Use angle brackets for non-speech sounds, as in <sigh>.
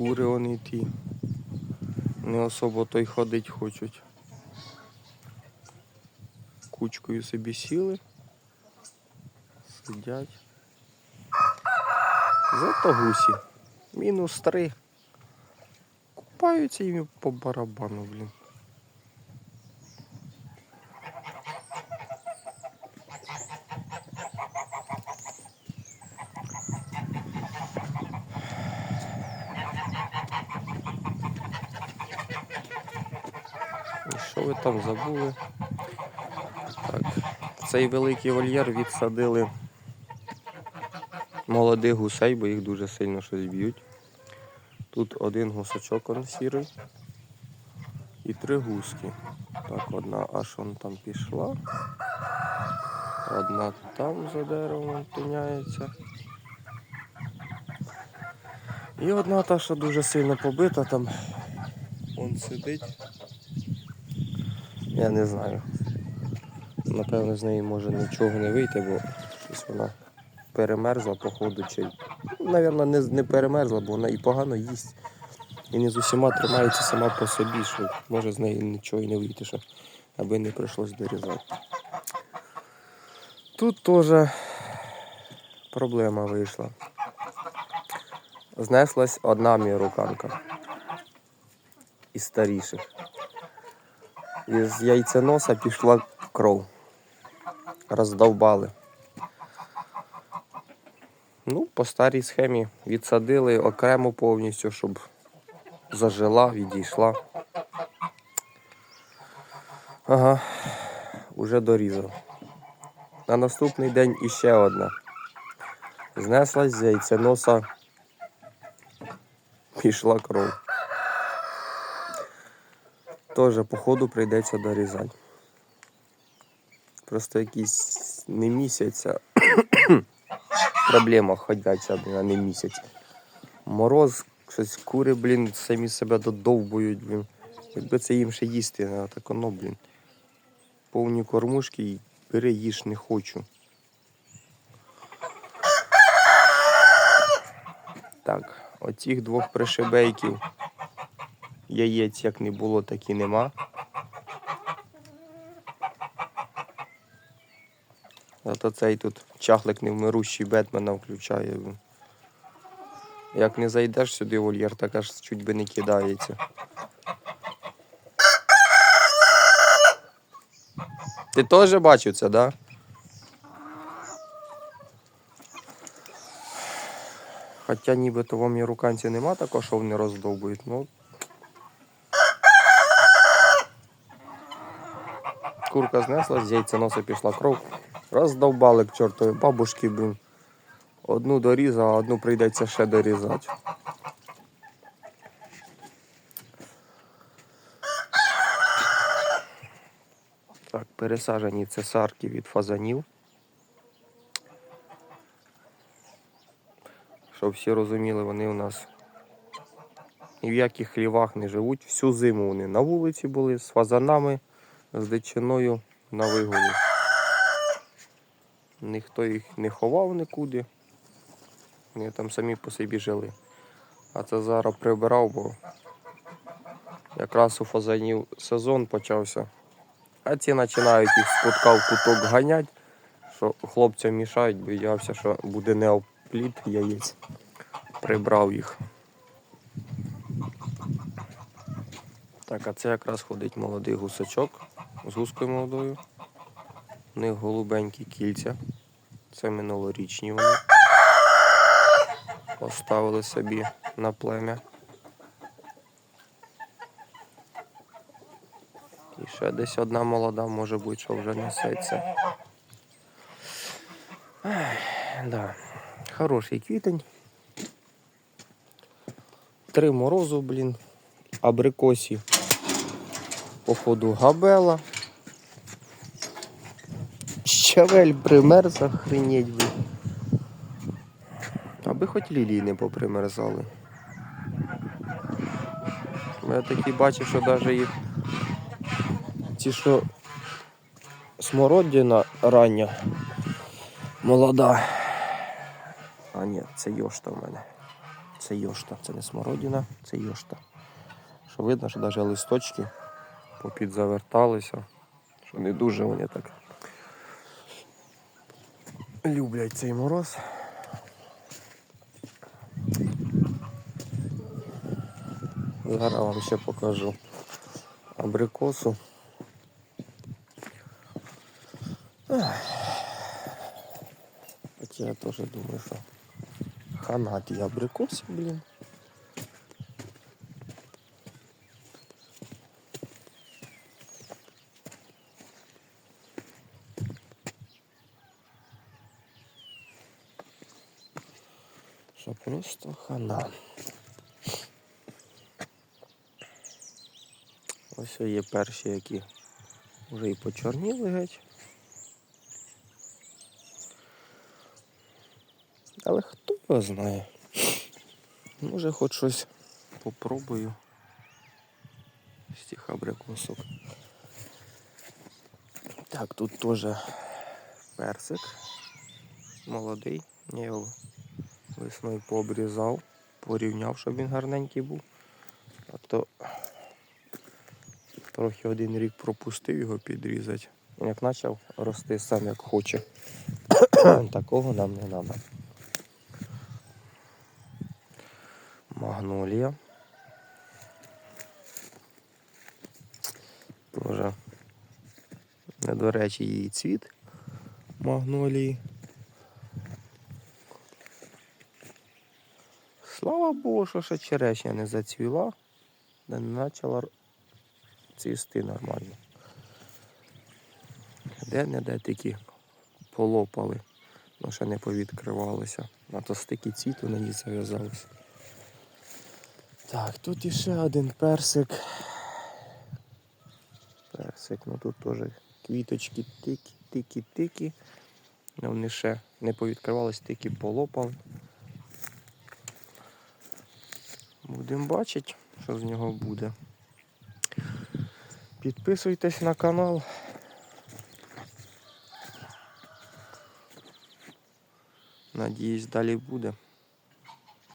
кури вони ті. Не особо той ходить хочуть. Кучкою собі сіли. Сидять. Зато гусі. Мінус три. Купаються їм по барабану, блін. І там забули? Так. Цей великий вольєр відсадили молодих гусей, бо їх дуже сильно щось б'ють. Тут один гусачок он сірий і три гуски. Так, одна аж он там пішла. Одна там за деревом тиняється. І одна та, що дуже сильно побита, там он сидить. Я не знаю. Напевно, з неї може нічого не вийти, бо щось вона перемерзла, походу, чи. Навірно, не, не перемерзла, бо вона і погано їсть. І не з усіма тримається сама по собі, що може з неї нічого і не вийти, що аби не прийшлось дорізати. Тут теж проблема вийшла. Знеслась одна міруканка із старіших. Із яйценоса пішла кров. Роздовбали. Ну, по старій схемі відсадили окремо повністю, щоб зажила, відійшла. Ага, уже дорізав. На наступний день іще одна. Знеслась з яйценоса, пішла кров. Теж, походу, прийдеться дорізати. Просто якийсь не місяць, <coughs> проблема блін, а не місяць. Мороз, щось кури, блін, самі себе додовбують, блін. Якби це їм ще їсти, а так воно, блін. Повні кормушки і бери їж не хочу. Так, оцих двох пришибейків. Яєць як не було, так і нема. Зато цей тут чахлик невмирущий Бетмена включає. Як не зайдеш сюди вольєр, так аж чуть би не кидається. Ти теж бачив це, да? Хоча нібито в оміруканці нема такого, що вони роздовбують, ну. Курка знесла, з яйценоса пішла кров. Роздовбали к чортові бабушки, блін. Одну дорізав, а одну прийдеться ще дорізати. Так, пересаджені цесарки від фазанів. Щоб всі розуміли, вони у нас ні в яких хлівах не живуть. Всю зиму вони на вулиці були з фазанами, з дичиною на вигулі. Ніхто їх не ховав нікуди. Вони там самі по собі жили. А це зараз прибирав, бо якраз у фазанів сезон почався. А ці починають їх з кутка в куток ганять, що хлопцям мішають, боявся, що буде неопліт яєць. Прибрав їх. Так, а це якраз ходить молодий гусачок з гускою молодою. У них голубенькі кільця. Це минулорічні вони. Поставили собі на плем'я. І ще десь одна молода, може бути, що вже несеться. Да. Хороший квітень. Три морозу, блін. Абрикосі. Походу габела. Щавель примерз, охренеть, блін. Аби хоч лілії не попримерзали. Я такі бачив, що навіть їх ті, що смородина рання, молода. А ні, це йошта в мене. Це йошта, це не смородина, це йошта. Що видно, що навіть листочки попідзаверталися, що не дуже вони так люблять цей мороз. Зараз вам ще покажу абрикосу. Хоча я теж думаю, що хана ті абрикоси, блін. Що просто хана. Ось є перші, які вже і почорніли геть. Але хто його знає? Може хоч щось попробую з тих абрикосок. Так, тут теж персик молодий. Я його весною пообрізав, порівняв, щоб він гарненький був. А то трохи один рік пропустив його підрізати. Він Як почав рости сам як хоче. <coughs> Такого нам не треба. Магнолія. Тоже не її цвіт магнолії. Слава що ще черешня не зацвіла, не почала цвісти нормально. Де-не-де тільки полопали, але ще не повідкривалися. А то стики цвіту на ній зав'язалися. Так, тут іще один персик. Персик, ну тут теж квіточки тики. Ну, Вони ще не повідкривались, тільки полопали. Будемо бачити, що з нього буде. Підписуйтесь на канал. Надіюсь, далі буде.